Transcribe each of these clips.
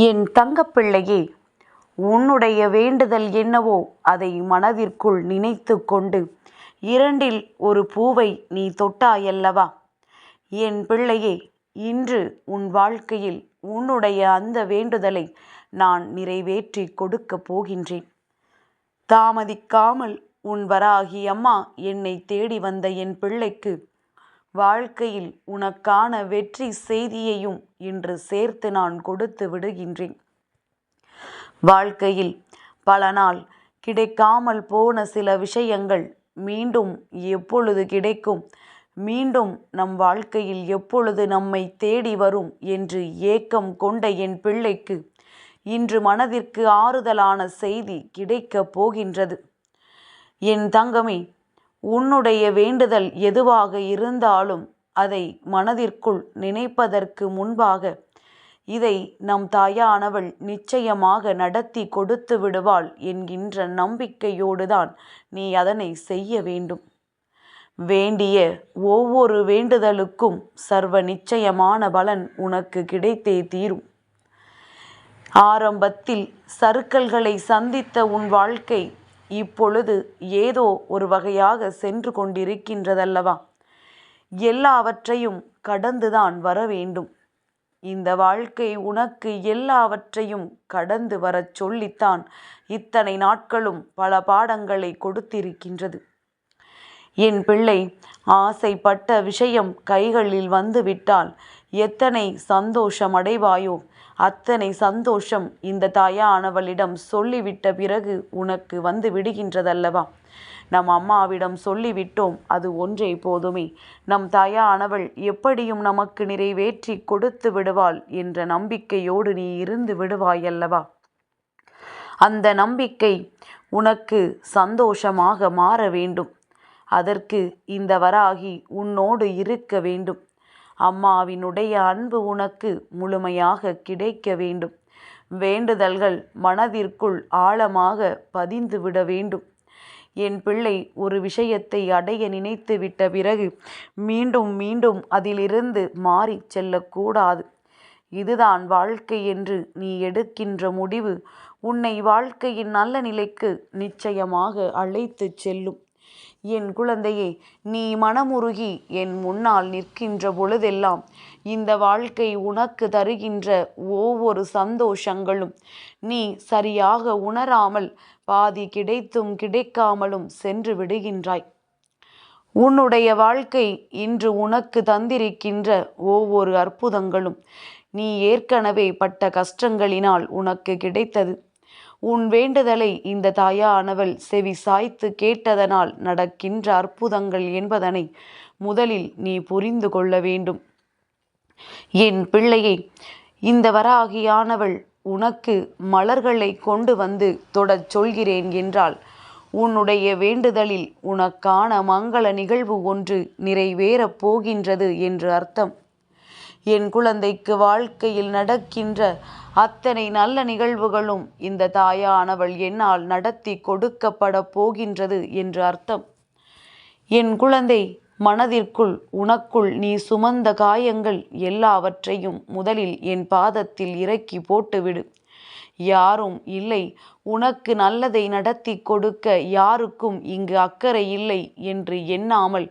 என் தங்கப்பிள்ளையே உன்னுடைய வேண்டுதல் என்னவோ அதை மனதிற்குள் நினைத்து கொண்டு இரண்டில் ஒரு பூவை நீ தொட்டாயல்லவா? என் பிள்ளையே இன்று உன் வாழ்க்கையில் உன்னுடைய அந்த வேண்டுதலை நான் நிறைவேற்றி கொடுக்கப் போகின்றேன். தாமதிக்காமல் உன் வராகி அம்மா என்னை தேடி வந்த என் பிள்ளைக்கு வாழ்க்கையில் உனக்கான வெற்றி செய்தியையும் இன்று சேர்த்து நான் கொடுத்து விடுகின்றேன். வாழ்க்கையில் பல நாள் கிடைக்காமல் போன சில விஷயங்கள் மீண்டும் எப்பொழுது கிடைக்கும்? மீண்டும் நம் வாழ்க்கையில் எப்பொழுது நம்மை தேடி வரும் என்று ஏக்கம் கொண்ட என் பிள்ளைக்கு இன்று மனதிற்கு ஆறுதலான செய்தி கிடைக்கப் போகின்றது. என் தங்கமே உன்னுடைய வேண்டுதல் எதுவாக இருந்தாலும் அதை மனதிற்குள் நினைப்பதற்கு முன்பாக இதை நம் தாயானவள் நிச்சயமாக நடத்தி கொடுத்து விடுவாள் என்கின்ற நம்பிக்கையோடுதான் நீ அதனை செய்ய வேண்டும். வேண்டிய ஒவ்வொரு வேண்டுதலுக்கும் சர்வ நிச்சயமான பலன் உனக்கு கிடைத்தே தீரும். ஆரம்பத்தில் சறுக்கல்களை சந்தித்த உன் வாழ்க்கை இப்பொழுது ஏதோ ஒரு வகையாக சென்று கொண்டிருக்கின்றதல்லவா? எல்லாவற்றையும் கடந்துதான் வர வேண்டும். இந்த வாழ்க்கை உனக்கு எல்லாவற்றையும் கடந்து வரச் சொல்லித்தான் இத்தனை நாட்களும் பல பாடங்களை கொடுத்திருக்கின்றது. என் பிள்ளை ஆசைப்பட்ட விஷயம் கைகளில் வந்துவிட்டால் எத்தனை சந்தோஷம் அடைவாயோ? அத்தனை சந்தோஷம் இந்த தாயானவளிடம் சொல்லிவிட்ட பிறகு உனக்கு வந்து விடுகின்றதல்லவா? நம் அம்மாவிடம் சொல்லிவிட்டோம் அது ஒன்றே போதுமே. நம் தாயானவள் எப்படியும் நமக்கு நிறைவேற்றி கொடுத்து விடுவாள் என்ற நம்பிக்கையோடு நீ இருந்து விடுவாயல்லவா? அந்த நம்பிக்கை உனக்கு சந்தோஷமாக மாற வேண்டும். அதற்கு இந்த வராகி உன்னோடு இருக்க வேண்டும். அம்மாவினுடைய அன்பு உனக்கு முழுமையாக கிடைக்க வேண்டும். வேண்டுதல்கள் மனதிற்குள் ஆழமாக பதிந்து விட வேண்டும். என் பிள்ளை ஒரு விஷயத்தை அடைய நினைத்து விட்ட பிறகு மீண்டும் மீண்டும் அதிலிருந்து மாறி செல்லக்கூடாது. இதுதான் வாழ்க்கை என்று நீ எடுக்கின்ற முடிவு. உன்னை வாழ்க்கையின் நல்ல நிலைக்கு நிச்சயமாக அழைத்து செல்லும். என் குழந்தையே நீ மனமுருகி என் முன்னால் நிற்கின்ற பொழுதெல்லாம் இந்த வாழ்க்கை உனக்கு தருகின்ற ஒவ்வொரு சந்தோஷங்களும் நீ சரியாக உணராமல் பாதி கிடைத்தும் கிடைக்காமலும் சென்று விடுகின்றாய். உன்னுடைய வாழ்க்கை இன்று உனக்கு தந்திருக்கின்ற ஒவ்வொரு அற்புதங்களும் நீ ஏற்கனவே பட்ட கஷ்டங்களினால் உனக்கு கிடைத்தது. உன் வேண்டுதலை இந்த தாயானவள் செவி சாய்த்து கேட்டதனால் நடக்கின்ற அற்புதங்கள் என்பதனை முதலில் நீ புரிந்து கொள்ள வேண்டும். என் பிள்ளையை இந்த வராகியானவள் உனக்கு மலர்களை கொண்டு வந்து தொடச் சொல்கிறேன் என்றால் உன்னுடைய வேண்டுதலில் உனக்கான மங்கள நிகழ்வு ஒன்று நிறைவேறப் போகின்றது என்று அர்த்தம். என் குழந்தைக்கு வாழ்க்கையில் நடக்கின்ற அத்தனை நல்ல நிகழ்வுகளும் இந்த தாயானவள் என்னால் நடத்தி கொடுக்கப்பட போகின்றது என்று அர்த்தம். என் குழந்தை மனதிற்குள் உனக்குள் நீ சுமந்த காயங்கள் எல்லாவற்றையும் முதலில் என் பாதத்தில் இறக்கி போட்டுவிடு. யாரும் இல்லை. உனக்கு நல்லதை நடத்தி கொடுக்க யாருக்கும் இங்கு அக்கறை இல்லை என்று எண்ணாமல்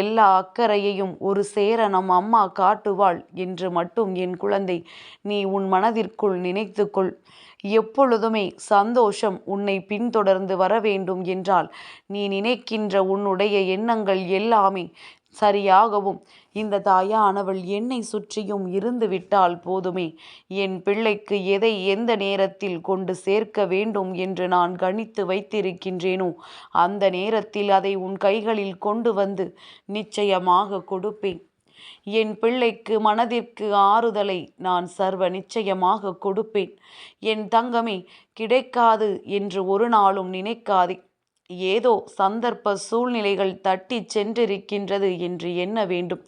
எல்லா அக்கறையையும் ஒரு சேர நம் அம்மா காட்டுவாள் என்று மட்டும் என் குழந்தை நீ உன் மனதிற்குள் நினைத்துக்கொள். எப்பொழுதுமே சந்தோஷம் உன்னை பின்தொடர்ந்து வர வேண்டும் என்றால் நீ நினைக்கின்ற உன்னுடைய எண்ணங்கள் எல்லாமே சரியாகவும் இந்த தாயானவள் என்னை சுற்றியும் இருந்து விட்டால் போதுமே. என் பிள்ளைக்கு எதை எந்த நேரத்தில் கொண்டு சேர்க்க வேண்டும் என்று நான் கணித்து வைத்திருக்கின்றேனோ அந்த நேரத்தில் அதை உன் கைகளில் கொண்டு வந்து நிச்சயமாக கொடுப்பேன். என் பிள்ளைக்கு மனதிற்கு ஆறுதலை நான் சர்வ நிச்சயமாக கொடுப்பேன். என் தங்கமே கிடைக்காது என்று ஒரு நாளும் நினைக்காதே. ஏதோ சந்தர்ப்ப சூழ்நிலைகள் தட்டி சென்றிருக்கின்றது என்று எண்ண வேண்டும்.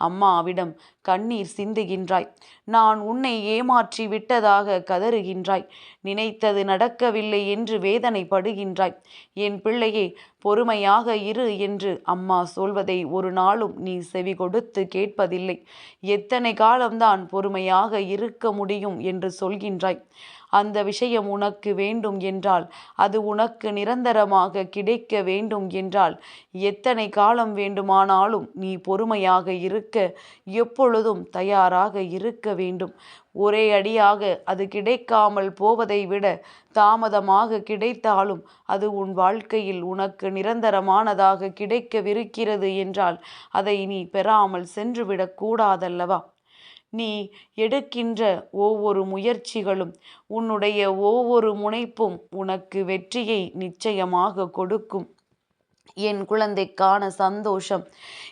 அம்மாவிடம் கண்ணீர் சிந்துகின்றாய். நான் உன்னை ஏமாற்றி விட்டதாக கதறுகின்றாய். நினைத்தது நடக்கவில்லை என்று வேதனைப்படுகின்றாய். என் பிள்ளையே பொறுமையாக இரு என்று அம்மா சொல்வதை ஒரு நாளும் நீ செவி கொடுத்து கேட்பதில்லை. எத்தனை காலம்தான் பொறுமையாக இருக்க முடியும் என்று சொல்கின்றாய். அந்த விஷயம் உனக்கு வேண்டும் என்றால் அது உனக்கு நிரந்தரமாக கிடைக்க வேண்டும் என்றால் எத்தனை காலம் வேண்டுமானாலும் நீ பொறுமையாக இருக்க எப்பொழுதும் தயாராக இருக்க வேண்டும். ஒரே அடியாக அது கிடைக்காமல் போவதை விட தாமதமாக கிடைத்தாலும் அது உன் வாழ்க்கையில் உனக்கு நிரந்தரமானதாக கிடைக்கவிருக்கிறது என்றால் அதை நீ பெறாமல் சென்றுவிடக்கூடாதல்லவா நீ எடுக்கின்ற ஒவ்வொரு முயற்சிகளும் உன்னுடைய ஒவ்வொரு முனைப்பும் உனக்கு வெற்றியை நிச்சயமாக கொடுக்கும். என் குழந்தைக்கான சந்தோஷம்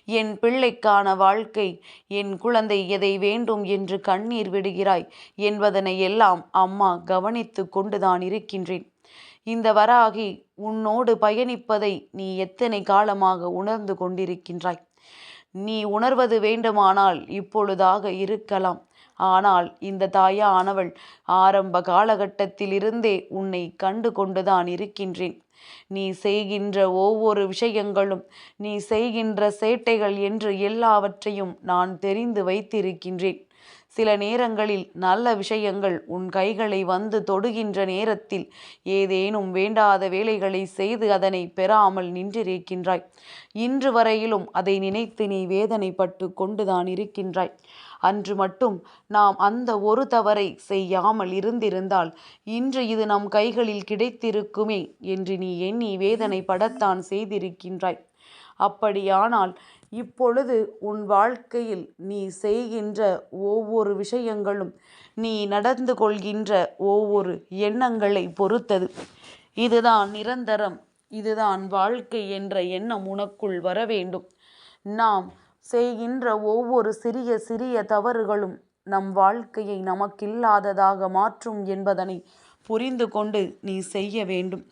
என் பிள்ளைக்கான வாழ்க்கை என் குழந்தை எதை வேண்டும் என்று கண்ணீர் விடுகிறாய் என்பதனை எல்லாம் அம்மா கவனித்து கொண்டுதான் இருக்கின்றேன். இந்த வராகி உன்னோடு பயணிப்பதை நீ எத்தனை காலமாக உணர்ந்து கொண்டிருக்கின்றாய்? நீ உணர்வது வேண்டுமானால் இப்பொழுதாக இருக்கலாம். ஆனால் இந்த தாயானவள் ஆரம்ப காலகட்டத்திலிருந்தே உன்னை கண்டு கொண்டுதான் இருக்கின்றேன். நீ செய்கின்ற ஒவ்வொரு விஷயங்களும் நீ செய்கின்ற சேட்டைகள் என்று எல்லாவற்றையும் நான் தெரிந்து வைத்திருக்கின்றேன். சில நேரங்களில் நல்ல விஷயங்கள் உன் கைகளை வந்து தொடுகின்ற நேரத்தில் ஏதேனும் வேண்டாத வேலைகளை செய்து அதனை பெறாமல் நின்றிருக்கின்றாய். இன்று வரையிலும் அதை நினைத்து நீ வேதனைப்பட்டு கொண்டுதான் இருக்கின்றாய். அன்று மட்டும் நாம் அந்த ஒரு தவறை செய்யாமல் இருந்திருந்தால் இன்று இது நம் கைகளில் கிடைத்திருக்குமே என்று நீ எண்ணி வேதனை படத்தான் செய்திருக்கின்றாய். அப்படியானால் இப்பொழுது உன் வாழ்க்கையில் நீ செய்கின்ற ஒவ்வொரு விஷயங்களும் நீ நடந்து கொள்கின்ற ஒவ்வொரு எண்ணங்களை பொறுத்தது. இதுதான் நிரந்தரம். இதுதான் வாழ்க்கை என்ற எண்ணம் உனக்குள் வர வேண்டும் நாம் செய்கின்ற ஒவ்வொரு சிறிய சிறிய தவறுகளும் நம் வாழ்க்கையை நமக்கில்லாததாக மாற்றும் என்பதனை புரிந்து கொண்டு நீ செய்ய வேண்டும்.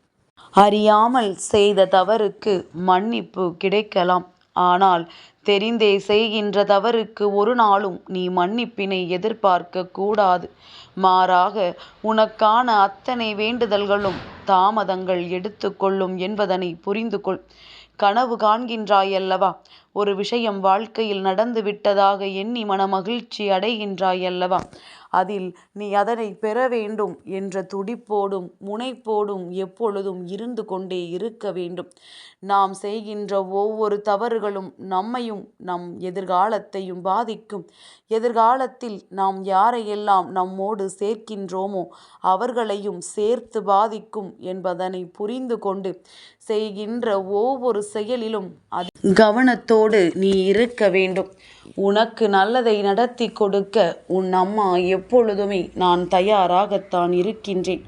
அறியாமல் செய்த தவறுக்கு மன்னிப்பு கிடைக்கலாம். ஆனால் தெரிந்தே செய்கின்ற தவறுக்கு ஒரு நாளும் நீ மன்னிப்பினை எதிர்பார்க்க கூடாது. மாறாக உனக்கான அத்தனை வேண்டுதல்களும் தாமதங்கள் எடுத்துக்கொள்ளும் என்பதனை புரிந்து கொள். கனவு காண்கின்றாயல்லவா? ஒரு விஷயம் வாழ்க்கையில் நடந்து விட்டதாக எண்ணி மனமகிழ்ச்சி அடைகின்றாயல்லவா? அதில் நீ அதனை பெற வேண்டும் என்ற துடிப்போடும் முனைப்போடும் எப்பொழுதும் இருந்து கொண்டே இருக்க வேண்டும். நாம் செய்கின்ற ஒவ்வொரு தவறுகளும் நம்மையும் நம் எதிர்காலத்தையும் பாதிக்கும். எதிர்காலத்தில் நாம் யாரையெல்லாம் நம்மோடு சேர்க்கின்றோமோ அவர்களையும் சேர்த்து பாதிக்கும் என்பதனை புரிந்து கொண்டு செய்கின்ற ஒவ்வொரு செயலிலும் அது கவனத்தோடு நீ இருக்க வேண்டும். உனக்கு நல்லதை நடத்தி கொடுக்க உன் அம்மா எப்பொழுதுமே நான் தயாராகத்தான் இருக்கின்றேன்.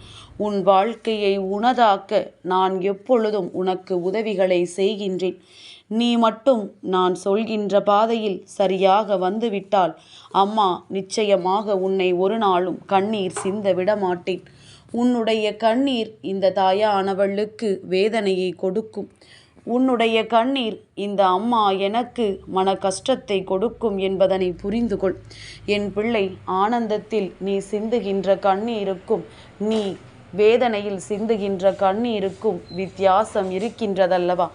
உன் வாழ்க்கையை உனதாக்க நான் எப்பொழுதும் உனக்கு உதவிகளை செய்கின்றேன். நீ மட்டும் நான் சொல்கின்ற பாதையில் சரியாக வந்துவிட்டால் அம்மா நிச்சயமாக உன்னை ஒரு நாளும் கண்ணீர் சிந்த விடமாட்டேன். உன்னுடைய கண்ணீர் இந்த தாயானவளுக்கு வேதனையை கொடுக்கும். உன்னுடைய கண்ணீர் இந்த அம்மா எனக்கு மன கஷ்டத்தை கொடுக்கும் என்பதனை புரிந்து கொள் என் பிள்ளை ஆனந்தத்தில் நீ சிந்துகின்ற கண்ணீருக்கும் நீ வேதனையில் சிந்துகின்ற கண்ணீருக்கும் வித்தியாசம் இருக்கின்றதல்லவா?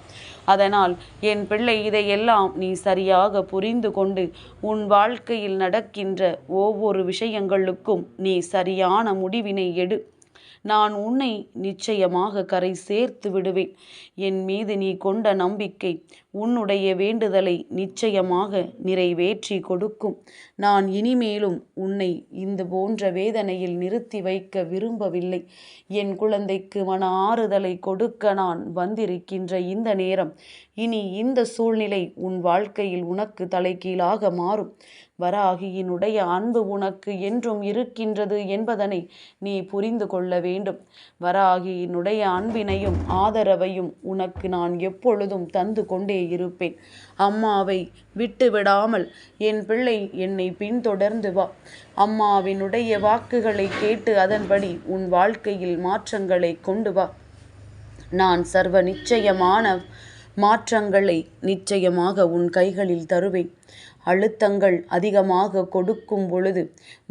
அதனால் என் பிள்ளை இதையெல்லாம் நீ சரியாக புரிந்து கொண்டு உன் வாழ்க்கையில் நடக்கின்ற ஒவ்வொரு விஷயங்களுக்கும் நீ சரியான முடிவினை எடு. நான் உன்னை நிச்சயமாக கரை சேர்த்து விடுவேன். என் மீது நீ கொண்ட நம்பிக்கை உன்னுடைய வேண்டுதலை நிச்சயமாக நிறைவேற்றி கொடுக்கும். நான் இனிமேலும் உன்னை இந்த போன்ற வேதனையில் நிறுத்தி வைக்க விரும்பவில்லை. என் குழந்தைக்கு மன ஆறுதலை கொடுக்க நான் வந்திருக்கின்ற இந்த நேரம் இனி இந்த சூழ்நிலை உன் வாழ்க்கையில் உனக்கு தலைகீழாக மாறும். வராகியினுடைய அன்பு உனக்கு என்றும் இருக்கின்றது என்பதனை நீ புரிந்து கொள்ள வேண்டும். வராகியினுடைய அன்பினையும் ஆதரவையும் உனக்கு நான் எப்பொழுதும் தந்து கொண்டே இருப்பேன். அம்மாவை விட்டு விடாமல் என் பிள்ளை என்னை பின்தொடர்ந்து வா. அம்மாவினுடைய வாக்குகளை கேட்டு அதன்படி உன் வாழ்க்கையில் மாற்றங்களை கொண்டு வா. நான் சர்வ நிச்சயமான மாற்றங்களை நிச்சயமாக உன் கைகளில் தருவேன். அழுத்தங்கள் அதிகமாக கொடுக்கும் பொழுது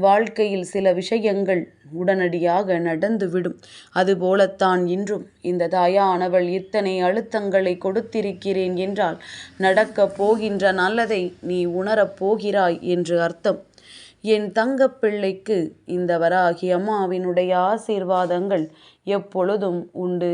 வாழ்க்கையில் சில விஷயங்கள் உடனடியாக நடந்துவிடும். அதுபோலத்தான் இன்றும் இந்த தாயானவள் இத்தனை அழுத்தங்களை கொடுத்திருக்கிறேன் என்றால் நடக்கப் போகின்ற நல்லதை நீ உணரப் போகிறாய் என்று அர்த்தம். என் தங்கப்பிள்ளைக்கு இந்த வராகி அம்மாவினுடைய ஆசீர்வாதங்கள் எப்பொழுதும் உண்டு.